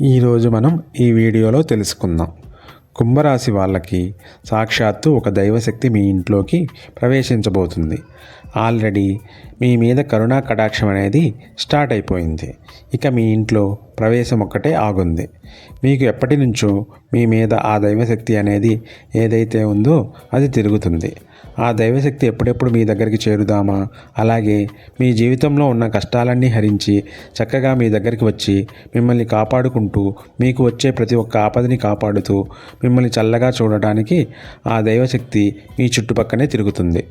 ఈరోజు మనం ఈ వీడియోలో తెలుసుకుందాం. కుంభరాశి వాళ్ళకి సాక్షాత్తు ఒక దైవశక్తి మీ ఇంట్లోకి ప్రవేశించబోతుంది. ఆల్రెడీ మీ మీద కరుణా కటాక్షం అనేది స్టార్ట్ అయిపోయింది. ఇక మీ ఇంట్లో ప్రవేశం ఒక్కటే ఆగుంది. మీకు ఎప్పటి నుంచో మీ మీద ఆ దైవశక్తి అనేది ఏదైతే ఉందో అది తిరుగుతుంది. ఆ దైవశక్తి ఎప్పుడెప్పుడు మీ దగ్గరికి చేరుదామా? అలాగే మీ జీవితంలో ఉన్న కష్టాలన్నీ హరించి చక్కగా మీ దగ్గరికి వచ్చి మిమ్మల్ని కాపాడుకుంటూ మీకు వచ్చే ప్రతి ఒక్క ఆపదని కాపాడుతూ మిమ్మల్ని చల్లగా చూడడానికి ఆ దైవశక్తి మీ చుట్టుపక్కనే తిరుగుతుంది.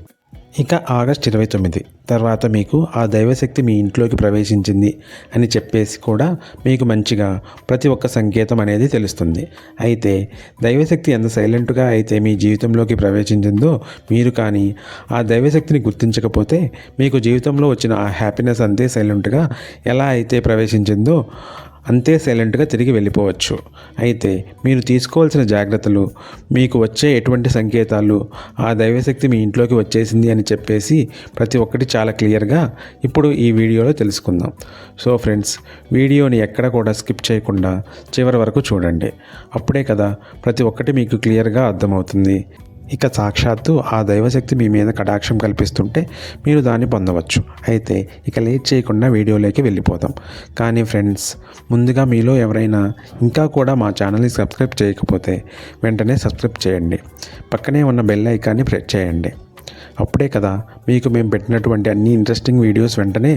ఇక ఆగస్ట్ ఇరవై తొమ్మిది. తర్వాత మీకు ఆ దైవశక్తి మీ ఇంట్లోకి ప్రవేశించింది అని చెప్పేసి కూడా మీకు మంచిగా ప్రతి ఒక్క సంకేతం అనేది తెలుస్తుంది. అయితే దైవశక్తి ఎంత సైలెంట్గా అయితే మీ జీవితంలోకి ప్రవేశించిందో మీరు కానీ ఆ దైవశక్తిని గుర్తించకపోతే మీకు జీవితంలో వచ్చిన ఆ హ్యాపీనెస్ అంతే సైలెంట్గా ఎలా అయితే ప్రవేశించిందో అంతే సైలెంట్గా తిరిగి వెళ్ళిపోవచ్చు. అయితే మీరు తీసుకోవాల్సిన జాగ్రత్తలు మీకు వచ్చే ఎటువంటి సంకేతాలు ఆ దైవశక్తి మీ ఇంట్లోకి వచ్చేసింది అని చెప్పేసి ప్రతి ఒక్కటి చాలా క్లియర్గా ఇప్పుడు ఈ వీడియోలో తెలుసుకుందాం. సో ఫ్రెండ్స్ వీడియోని ఎక్కడ కూడా స్కిప్ చేయకుండా చివరి వరకు చూడండి. అప్పుడే కదా ప్రతి ఒక్కటి మీకు క్లియర్గా అర్థమవుతుంది. ఇక సాక్షాత్తు ఆ దైవశక్తి మీ మీద కటాక్షం కల్పిస్తుంటే మీరు దాన్ని పొందవచ్చు. అయితే ఇక లేట్ చేయకుండా వీడియోలోకి వెళ్ళిపోదాం. కానీ ఫ్రెండ్స్ ముందుగా మీలో ఎవరైనా ఇంకా కూడా మా ఛానల్ని సబ్స్క్రైబ్ చేయకపోతే వెంటనే సబ్స్క్రైబ్ చేయండి. పక్కనే ఉన్న బెల్ ఐకాన్ని ప్రెస్ చేయండి. అప్పుడే కదా మీకు మేము పెట్టినటువంటి అన్ని ఇంట్రెస్టింగ్ వీడియోస్ వెంటనే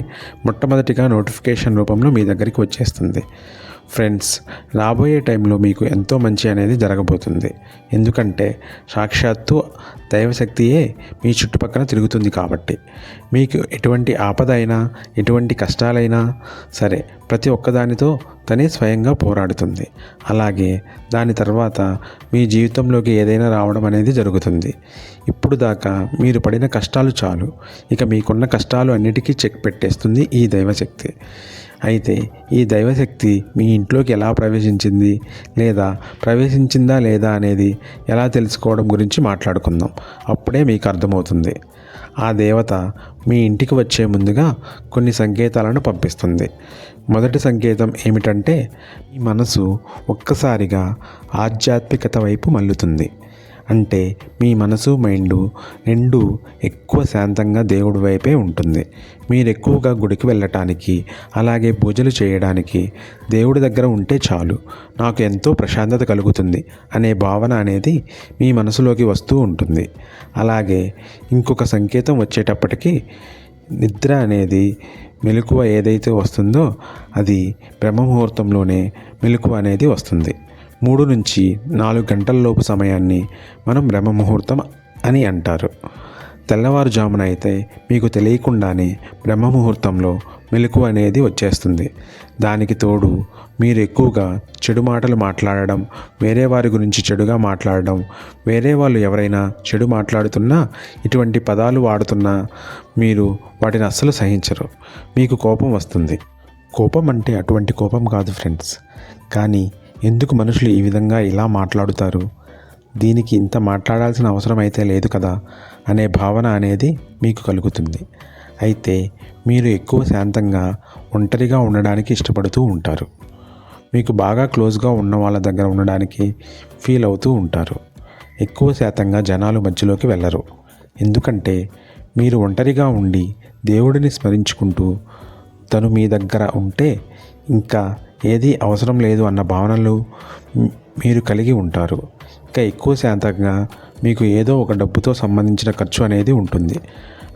మొట్టమొదటిగా నోటిఫికేషన్ రూపంలో మీ దగ్గరికి వచ్చేస్తుంది. ఫ్రెండ్స్ రాబోయే టైంలో మీకు ఎంతో మంచి అనేది జరగబోతుంది. ఎందుకంటే సాక్షాత్తు దైవశక్తియే మీ చుట్టుపక్కల తిరుగుతుంది కాబట్టి. మీకు ఎటువంటి ఆపద అయినా ఎటువంటి కష్టాలైనా సరే ప్రతి ఒక్కదానితో తనే స్వయంగా పోరాడుతుంది. అలాగే దాని తర్వాత మీ జీవితంలోకి ఏదైనా రావడం అనేది జరుగుతుంది. ఇప్పుడు దాకా మీరు పడిన కష్టాలు చాలు. ఇక మీకున్న కష్టాలు అన్నిటికీ చెక్ పెట్టేస్తుంది ఈ దైవశక్తి. అయితే ఈ దైవశక్తి మీ ఇంట్లోకి ఎలా ప్రవేశించింది లేదా ప్రవేశించిందా లేదా అనేది ఎలా తెలుసుకోవడం గురించి మాట్లాడుకుందాం. అప్పుడే మీకు అర్థమవుతుంది. ఆ దేవత మీ ఇంటికి వచ్చే ముందుగా కొన్ని సంకేతాలను పంపిస్తుంది. మొదటి సంకేతం ఏమిటంటే మీ మనసు ఒక్కసారిగా ఆధ్యాత్మికత వైపు మల్లుతుంది అంటే మీ మనసు మైండ్ రెండు ఎక్కువ శాంతంగా దేవుడి వైపే ఉంటుంది. మీరు ఎక్కువగా గుడికి వెళ్ళటానికి అలాగే పూజలు చేయడానికి దేవుడి దగ్గర ఉంటే చాలు. నాకు ఎంతో ప్రశాంతత కలుగుతుంది అనే భావన అనేది మీ మనసులోకి వస్తూ ఉంటుంది. అలాగే ఇంకొక సంకేతం వచ్చేటప్పటికి నిద్ర అనేది మెలకువ ఏదైతే వస్తుందో అది బ్రహ్మముహూర్తంలోనే మెలకువ అనేది వస్తుంది. మూడు నుంచి నాలుగు గంటలలోపు సమయాన్ని మనం బ్రహ్మ ముహూర్తం అని అంటారు. తెల్లవారుజామున అయితే మీకు తెలియకుండానే బ్రహ్మ ముహూర్తంలో మెలకు అనేది వచ్చేస్తుంది. దానికి తోడు మీరు ఎక్కువగా చెడు మాటలు మాట్లాడడం వేరే వారి గురించి చెడుగా మాట్లాడడం వేరే వాళ్ళు ఎవరైనా చెడు మాట్లాడుతున్నా ఇటువంటి పదాలు వాడుతున్నా మీరు వాటిని అస్సలు సహించరు. మీకు కోపం వస్తుంది. కోపం అంటే అటువంటి కోపం కాదు ఫ్రెండ్స్. కానీ ఎందుకు మనుషులు ఈ విధంగా ఇలా మాట్లాడుతారు? దీనికి ఇంత మాట్లాడాల్సిన అవసరం అయితే లేదు కదా అనే భావన అనేది మీకు కలుగుతుంది. అయితే మీరు ఎక్కువ శాంతంగా ఒంటరిగా ఉండడానికి ఇష్టపడుతూ ఉంటారు. మీకు బాగా క్లోజ్గా ఉన్న వాళ్ళ దగ్గర ఉండడానికి ఫీల్ అవుతూ ఉంటారు. ఎక్కువ శాతంగా జనాలు మధ్యలోకి వెళ్ళరు. ఎందుకంటే మీరు ఒంటరిగా ఉండి దేవుడిని స్మరించుకుంటూ తను మీ దగ్గర ఉంటే ఇంకా ఏది అవసరం లేదు అన్న భావనలు మీరు కలిగి ఉంటారు. ఇంకా ఎక్కువ శాతంగా మీకు ఏదో ఒక డబ్బుతో సంబంధించిన ఖర్చు అనేది ఉంటుంది.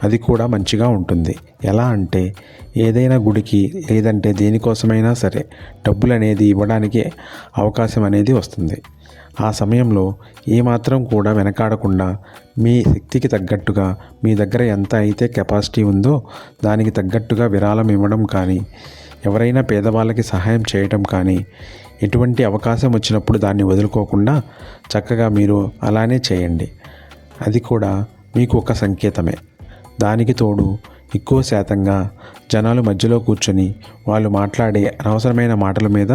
అది కూడా మంచిగా ఉంటుంది. ఎలా అంటే ఏదైనా గుడికి లేదంటే దేనికోసమైనా సరే డబ్బులు అనేది ఇవ్వడానికి అవకాశం అనేది వస్తుంది. ఆ సమయంలో ఏమాత్రం కూడా వెనకాడకుండా మీ శక్తికి తగ్గట్టుగా మీ దగ్గర ఎంత అయితే కెపాసిటీ ఉందో దానికి తగ్గట్టుగా విరాళం ఇవ్వడం కానీ ఎవరైనా పేదవాళ్ళకి సహాయం చేయటం కానీ ఎటువంటి అవకాశం వచ్చినప్పుడు దాన్ని వదులుకోకుండా చక్కగా మీరు అలానే చేయండి. అది కూడా మీకు ఒక సంకేతమే. దానికి తోడు ఎక్కువ శాతంగా జనాలు మధ్యలో కూర్చొని వాళ్ళు మాట్లాడే అనవసరమైన మాటల మీద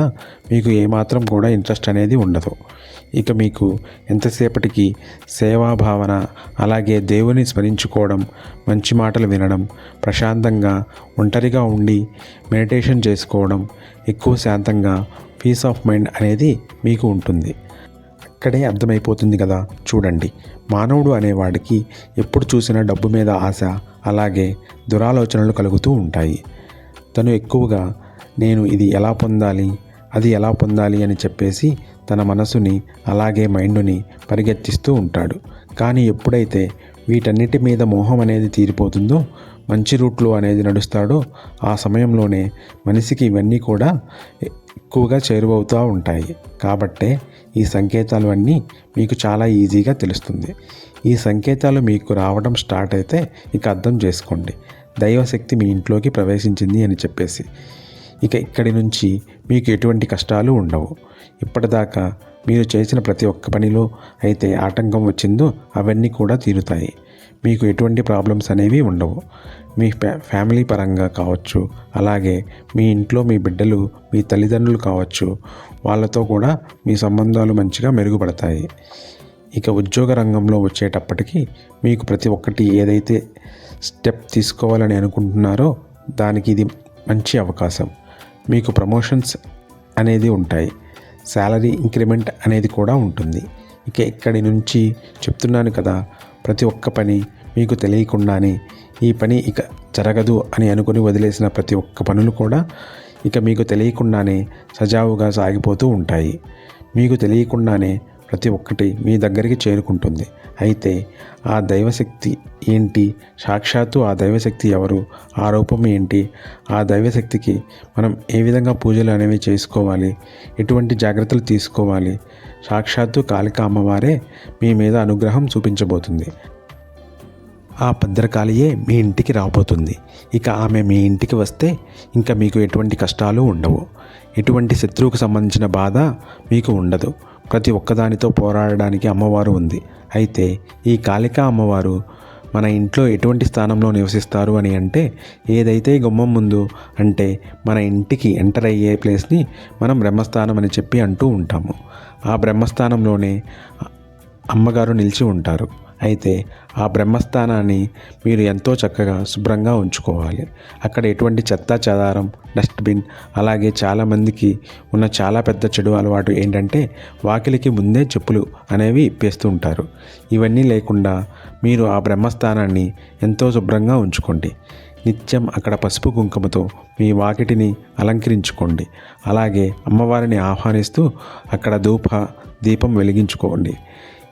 మీకు ఏమాత్రం కూడా ఇంట్రెస్ట్ అనేది ఉండదు. ఇక మీకు ఎంతసేపటికి సేవాభావన అలాగే దేవుని స్మరించుకోవడం మంచి మాటలు వినడం ప్రశాంతంగా ఒంటరిగా ఉండి మెడిటేషన్ చేసుకోవడం ఎక్కువ శాంతంగా పీస్ ఆఫ్ మైండ్ అనేది మీకు ఉంటుంది. అక్కడే అర్థమైపోతుంది కదా చూడండి. మానవుడు అనేవాడికి ఎప్పుడు చూసినా డబ్బు మీద ఆశ అలాగే దురాలోచనలు కలుగుతూ ఉంటాయి. తను ఎక్కువగా నేను ఇది ఎలా పొందాలి? అది ఎలా పొందాలి? అని చెప్పేసి తన మనసుని అలాగే మైండ్ని పరిగెత్తిస్తూ ఉంటాడు. కానీ ఎప్పుడైతే వీటన్నిటి మీద మోహం అనేది తీరిపోతుందో మంచి రూట్లో అనేది నడుస్తాడో ఆ సమయంలోనే మనిషికి ఇవన్నీ కూడా ఎక్కువగా చేరువవుతూ ఉంటాయి. కాబట్టే ఈ సంకేతాలు అన్నీ మీకు చాలా ఈజీగా తెలుస్తుంది. ఈ సంకేతాలు మీకు రావడం స్టార్ట్ అయితే ఇక అర్థం చేసుకోండి. దైవశక్తి మీ ఇంట్లోకి ప్రవేశించింది అని చెప్పేసి. ఇక ఇక్కడి నుంచి మీకు ఎటువంటి కష్టాలు ఉండవు. ఇప్పటిదాకా మీరు చేసిన ప్రతి ఒక్క పనిలో అయితే ఆటంకం వచ్చిందో అవన్నీ కూడా తీరుతాయి. మీకు ఎటువంటి ప్రాబ్లమ్స్ అనేవి ఉండవు. మీ ఫ్యా ఫ్యామిలీ పరంగా కావచ్చు అలాగే మీ ఇంట్లో మీ బిడ్డలు మీ తల్లిదండ్రులు కావచ్చు వాళ్ళతో కూడా మీ సంబంధాలు మంచిగా మెరుగుపడతాయి. ఇక ఉద్యోగ రంగంలో వచ్చేటప్పటికి మీకు ప్రతి ఒక్కటి ఏదైతే స్టెప్ తీసుకోవాలని అనుకుంటున్నారో దానికి ఇది మంచి అవకాశం. మీకు ప్రమోషన్స్ అనేది ఉంటాయి. శాలరీ ఇంక్రిమెంట్ అనేది కూడా ఉంటుంది. ఇక ఇక్కడి నుంచి చెప్తున్నాను కదా ప్రతి ఒక్క పని మీకు తెలియకుండానే ఈ పని ఇక జరగదు అని అనుకుని వదిలేసిన ప్రతి ఒక్క పనులు కూడా ఇక మీకు తెలియకుండానే సజావుగా సాగిపోతూ ఉంటాయి. మీకు తెలియకుండానే ప్రతి ఒక్కటి మీ దగ్గరికి చేరుకుంటుంది. అయితే ఆ దైవశక్తి ఏంటి? సాక్షాత్తు ఆ దైవశక్తి ఎవరు? ఆ రూపం ఏంటి? ఆ దైవశక్తికి మనం ఏ విధంగా పూజలు అనేవి చేసుకోవాలి? ఎటువంటి జాగ్రత్తలు తీసుకోవాలి? సాక్షాత్తు కాళిక అమ్మవారే మీ మీద అనుగ్రహం చూపించబోతుంది. ఆ భద్రకాళియే మీ ఇంటికి రాబోతుంది. ఇక ఆమె మీ ఇంటికి వస్తే ఇంకా మీకు ఎటువంటి కష్టాలు ఉండవు. ఎటువంటి శత్రువుకు సంబంధించిన బాధ మీకు ఉండదు. ప్రతి ఒక్కదానితో పోరాడడానికి అమ్మవారు ఉంది. అయితే ఈ కాళికా అమ్మవారు మన ఇంట్లో ఎటువంటి స్థానంలో నివసిస్తారు అని అంటే ఏదైతే గుమ్మం ముందు అంటే మన ఇంటికి ఎంటర్ అయ్యే ప్లేస్ని మనం బ్రహ్మస్థానం అని చెప్పి అంటూ ఉంటాము. ఆ బ్రహ్మస్థానంలోనే అమ్మగారు నిలిచి ఉంటారు. అయితే ఆ బ్రహ్మస్థానాన్ని మీరు ఎంతో చక్కగా శుభ్రంగా ఉంచుకోవాలి. అక్కడ ఎటువంటి చెత్త చెదారం డస్ట్బిన్ అలాగే చాలామందికి ఉన్న చాలా పెద్ద చెడు అలవాటు ఏంటంటే వాకిలికి ముందే చెప్పులు అనేవి ఇప్పేస్తూ ఉంటారు. ఇవన్నీ లేకుండా మీరు ఆ బ్రహ్మస్థానాన్ని ఎంతో శుభ్రంగా ఉంచుకోండి. నిత్యం అక్కడ పసుపు కుంకుమతో మీ వాకిటిని అలంకరించుకోండి. అలాగే అమ్మవారిని ఆహ్వానిస్తూ అక్కడ ధూప దీపం వెలిగించుకోండి.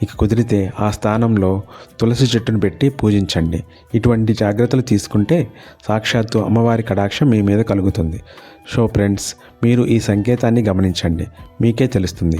ఇక కుదిరితే ఆ స్థానంలో తులసి చెట్టును పెట్టి పూజించండి. ఇటువంటి జాగ్రత్తలు తీసుకుంటే సాక్షాత్తు అమ్మవారి కటాక్షం మీ మీద కలుగుతుంది. సో ఫ్రెండ్స్ మీరు ఈ సంకేతాన్ని గమనించండి. మీకే తెలుస్తుంది.